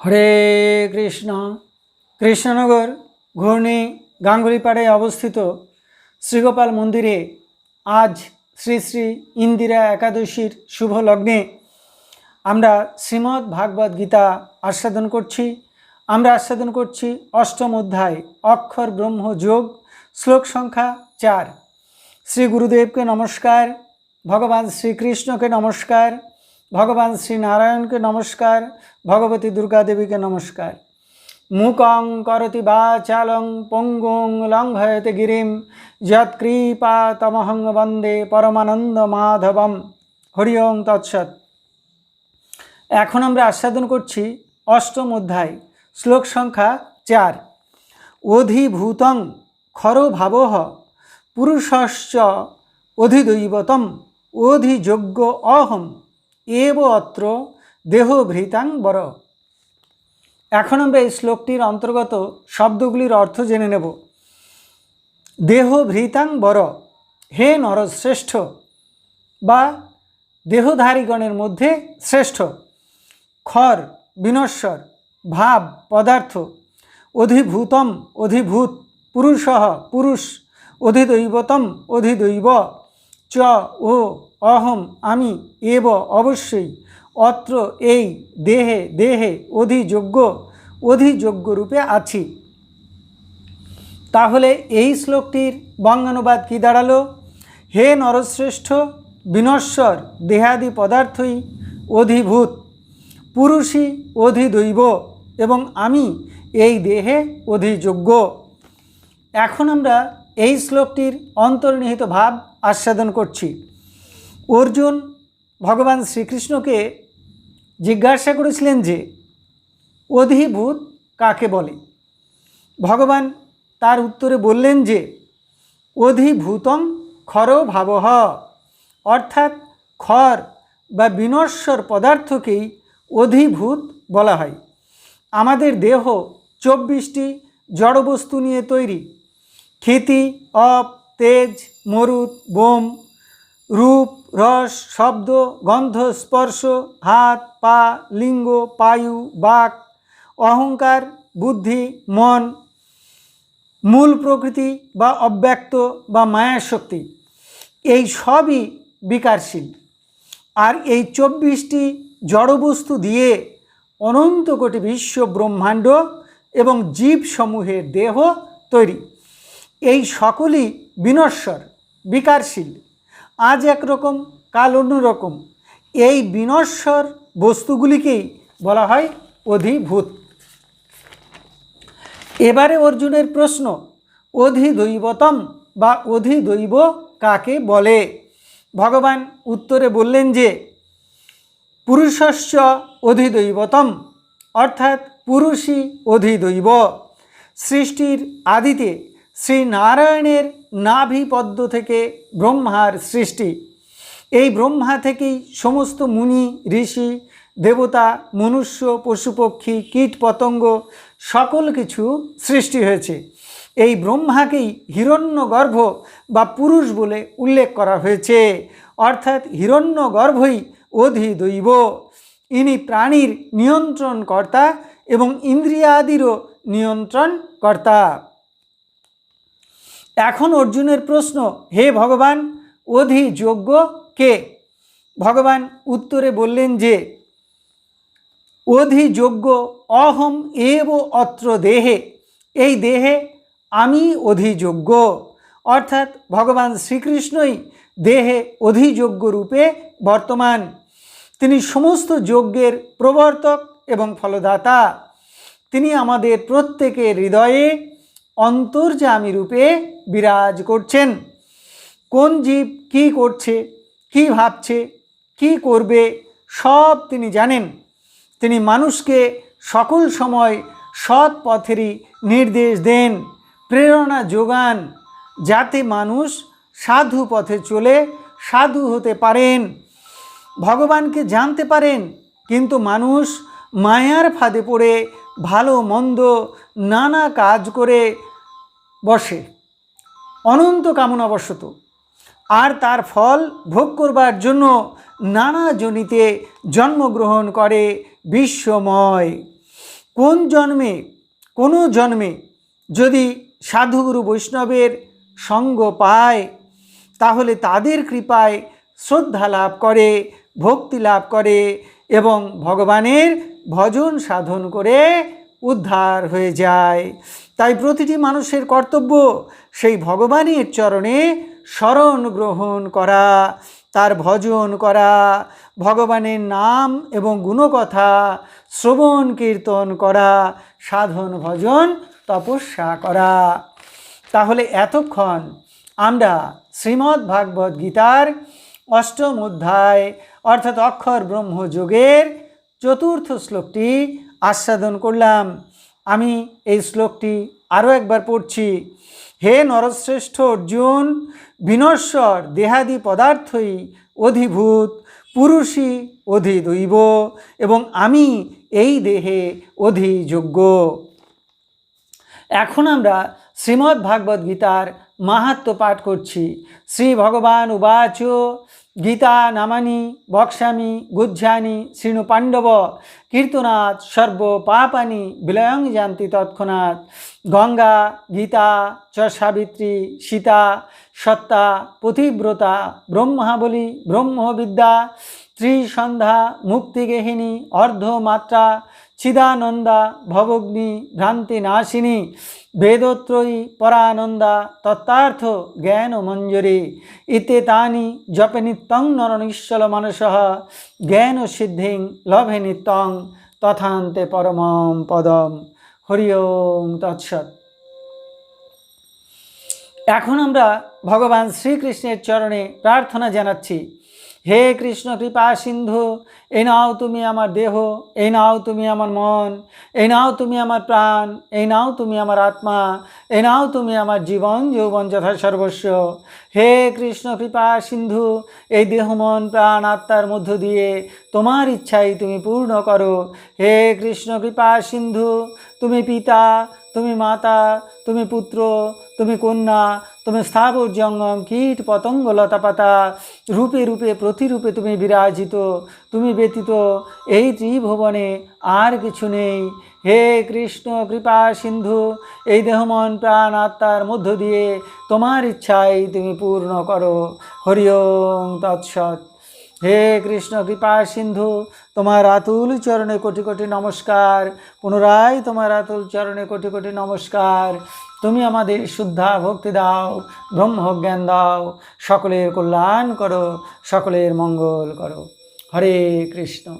হরে কৃষ্ণ। কৃষ্ণনগর ঘূর্ণি গাঙ্গুলিপাড়ে অবস্থিত শ্রীগোপাল মন্দিরে আজ শ্রী শ্রী ইন্দিরা একাদশীর শুভ লগ্নে আমরা শ্রীমদ্ ভাগবত গীতা আস্বাদন করছি। আমরা আস্বাদন করছি অষ্টম অধ্যায়, অক্ষর ব্রহ্ম যোগ, শ্লোক সংখ্যা চার। শ্রী গুরুদেবকে নমস্কার, ভগবান শ্রীকৃষ্ণকে নমস্কার। ভগবান শ্রীনারায়ণকে নমস্কার, ভগবতী দুর্গা দেবীকে নমস্কার। মুকং করতি বাচালং পঙ্গুং লঙ্ঘয়তে গিরিম যৎকৃপা তমহং বন্দে পরমানন্দ মাধবম। হরি ওং তৎসৎ। এখন আমরা আস্বাদন করছি অষ্টম অধ্যায়, শ্লোক সংখ্যা চার। অধিভূতং খরভাবহ পুরুষশ্চ অধিদৈবতম, অধিযোগ্য অহম। এব অত্র দেহভৃতাং বর। এখন আমরা এই শ্লোকটির অন্তর্গত শব্দগুলির অর্থ জেনে নেব। দেহভৃতাং বর, হে নরশ্রেষ্ঠ, বা দেহধারীগণের মধ্যে শ্রেষ্ঠ, খর, বিনশ্বর, ভাব, পদার্থ, অধিভূতম, অধিভূত, পুরুষ পুরুষ, অধিদৈবতম, অধিদৈব, চ, ও অহম আমি এব অবশ্যই। অত্র এই দেহে দেহে অধিযোগ্য অধিযোগ্য রূপে আছি। তাহলে এই শ্লোকটির বঙ্গানুবাদ কী দাঁড়াল? হে নরশ্রেষ্ঠ, বিনশ্বর, দেহাদি পদার্থই অধিভূত, পুরুষই অধিদৈব এবং আমি এই দেহে অধিযোগ্য। এখন আমরা এই শ্লোকটির অন্তর্নিহিত ভাব আস্বাদন করছি। অর্জুন ভগবান শ্রীকৃষ্ণকে জিজ্ঞাসা করেছিলেন যে, অধিভূত কাকে বলে? ভগবান তার উত্তরে বললেন যে, অধিভূতম খর ভাবহ। অর্থাৎ খর বা বিনশ্বর পদার্থকেই অধিভূত বলা হয়। আমাদের দেহ চব্বিশটি জড়বস্তু নিয়ে তৈরি। ক্ষিতি, অপ, তেজ মরুত বোম রূপ, রস, শব্দ, গন্ধ, স্পর্শ, হাত, পা, লিঙ্গ পায়ু বাক, অহংকার, বুদ্ধি, মন, মূল প্রকৃতি বা অব্যক্ত বা মায়াশক্তি এই সবই বিকারশীল। আর এই চব্বিশটি জড়বস্তু দিয়ে অনন্ত কোটি বিশ্ব ব্রহ্মাণ্ড এবং জীবসমূহের দেহ তৈরি। এই সকলই বিনশ্বর, বিকারশীল। আজ একরকম, কাল অন্যরকম। এই বিনশ্বর বস্তুগুলিকেই বলা হয় অধিভূত। এবারে অর্জুনের প্রশ্ন, অধিদৈবতম বা অধিদৈব কাকে বলে? ভগবান উত্তরে বললেন যে পুরুষস্য অধিদৈবতম, অর্থাৎ পুরুষই অধিদৈব। সৃষ্টির আদিতে শ্রী নারায়ণের নাভিপদ্ম থেকে ব্রহ্মার সৃষ্টি। এই ব্রহ্মা থেকেই সমস্ত মুনি, ঋষি, দেবতা, মনুষ্য, পশুপক্ষী, কীট পতঙ্গ সকল কিছু সৃষ্টি হয়েছে। এই ব্রহ্মাকেই হিরণ্যগর্ভ বা পুরুষ বলে উল্লেখ করা হয়েছে। অর্থাৎ হিরণ্যগর্ভই অধিদৈব। ইনি প্রাণীর নিয়ন্ত্রণকর্তা এবং ইন্দ্রিয়াদিরও নিয়ন্ত্রণকর্তা। এখন অর্জুনের প্রশ্ন, হে ভগবান, অধিযোগ্য কে? ভগবান উত্তরে বললেন যে, অধিযোগ্য অহম এব অত্র দেহে, এই দেহে আমি অধিযোগ্য। অর্থাৎ ভগবান শ্রীকৃষ্ণই দেহে অধিযোগ্য রূপে বর্তমান। তিনি সমস্ত যজ্ঞের প্রবর্তক এবং ফলদাতা। তিনি আমাদের প্রত্যেকের হৃদয়ে অন্তর্যামী রূপে বিরাজ করছেন। কোন জীব কি করছে, কি ভাবছে, কি করবে, সব তিনি জানেন। তিনি মানুষকে সকল সময় সৎ পথেরই নির্দেশ দেন, প্রেরণা যোগান, যাতে মানুষ সাধু পথে চলে সাধু হতে পারেন। ভগবানকে জানতে পারেন, কিন্তু মানুষ মায়ার ফাঁদে পড়ে ভালো মন্দ নানা কাজ করে বসে। অনন্ত কামনা কামনাবশত আর তার ফল ভোগ করবার জন্য নানা জনিতে জন্মগ্রহণ করে বিশ্বময়। কোন জন্মে, কোনো জন্মে যদি সাধুগুরু বৈষ্ণবের সঙ্গ পায়, তাহলে তাদের কৃপায় শ্রদ্ধা লাভ করে, ভক্তি লাভ করে এবং ভগবানের ভজন সাধন করে উদ্ধার হয়ে যায়। তাই প্রতিটি মানুষের কর্তব্য সেই ভগবানের চরণে স্মরণ গ্রহণ করা, তার ভজন করা, ভগবানের নাম এবং গুণকথা, শ্রবণ কীর্তন করা, সাধন ভজন, তপস্যা করা। তাহলে এতক্ষণ আমরা শ্রীমদ্ ভাগবত গীতার অষ্টম অধ্যায় অর্থাৎ অক্ষর ব্রহ্মযোগের চতুর্থ শ্লোকটি আস্বাদন করলাম। আমি এই শ্লোকটি আরও একবার পড়ছি। হে নরশ্রেষ্ঠ অর্জুন, বিনশ্বর দেহাদি পদার্থই অধিভূত, পুরুষই অধি দৈব এবং আমি এই দেহে অধিযোগ্য। এখন আমরা শ্রীমদ্ ভাগবত গীতার মাহাত্ম পাঠ করছি। শ্রী ভগবান উবাচ গীতা, নামানি বক্সামি গুজ্জানি, শ্রীণু পাণ্ডব, কীর্তনাথ, সর্ব পাপানি, বিলয়ং জান্তি তৎক্ষণাৎ। গঙ্গা, গীতা, চ সাবিত্রী, সীতা, সত্তা পতিব্রতা ব্রহ্মাবলী, ব্রহ্মবিদ্যা, ত্রিসন্ধ্যা মুক্তিগেহিনী অর্ধমাত্রা চিদানন্দা ভবগ্নি ভ্রান্তি নাশিনী, বেদত্রয়ী, পরানন্দা, তত্ত্বার্থ জ্ঞান মঞ্জরি, ইতে তানি জপে নিত্যং নরনিশ্বল মানস, জ্ঞান সিদ্ধিং লভে নিত্যং তথান্তে পরমম পদম। হরি ওম তৎসৎ। এখন আমরা ভগবান শ্রীকৃষ্ণের চরণে প্রার্থনা জানাচ্ছি। হে কৃষ্ণ, কৃপা সিন্ধু, এই নাও তুমি আমার দেহ, এই নাও তুমি আমার মন, এই নাও তুমি আমার প্রাণ, এই নাও তুমি আমার আত্মা, এই নাও তুমি আমার জীবন, যৌবন যথা সর্বস্ব। হে কৃষ্ণ, কৃপা সিন্ধু, এই দেহ, মন, প্রাণ, আত্মার মধ্য দিয়ে তোমার ইচ্ছাই তুমি পূর্ণ করো। হে কৃষ্ণ, কৃপা সিন্ধু, তুমি পিতা, তুমি মাতা, তুমি পুত্র, তুমি কন্যা তুমি স্থাবর জঙ্গম কীট পতঙ্গ লতাপাতা রূপে রূপে প্রতিরূপে তুমি বিরাজিত তুমি ব্যতীত এই ত্রিভুবনে আর কিছু নেই হে কৃষ্ণ কৃপা সিন্ধু এই দেহমন প্রাণ আত্মার মধ্য দিয়ে তোমার ইচ্ছাই তুমি পূর্ণ করো হরি ওম তৎসৎ হে কৃষ্ণ কৃপা সিন্ধু তোমার আতুল চরণে কোটি কোটি নমস্কার পুনরায় তোমার আতুল চরণে কোটি কোটি নমস্কার তুমি আমাদের শুদ্ধা ভক্তি দাও ব্রহ্ম জ্ঞান দাও, সকলের কল্যাণ করো, সকলের মঙ্গল করো। হরে কৃষ্ণ।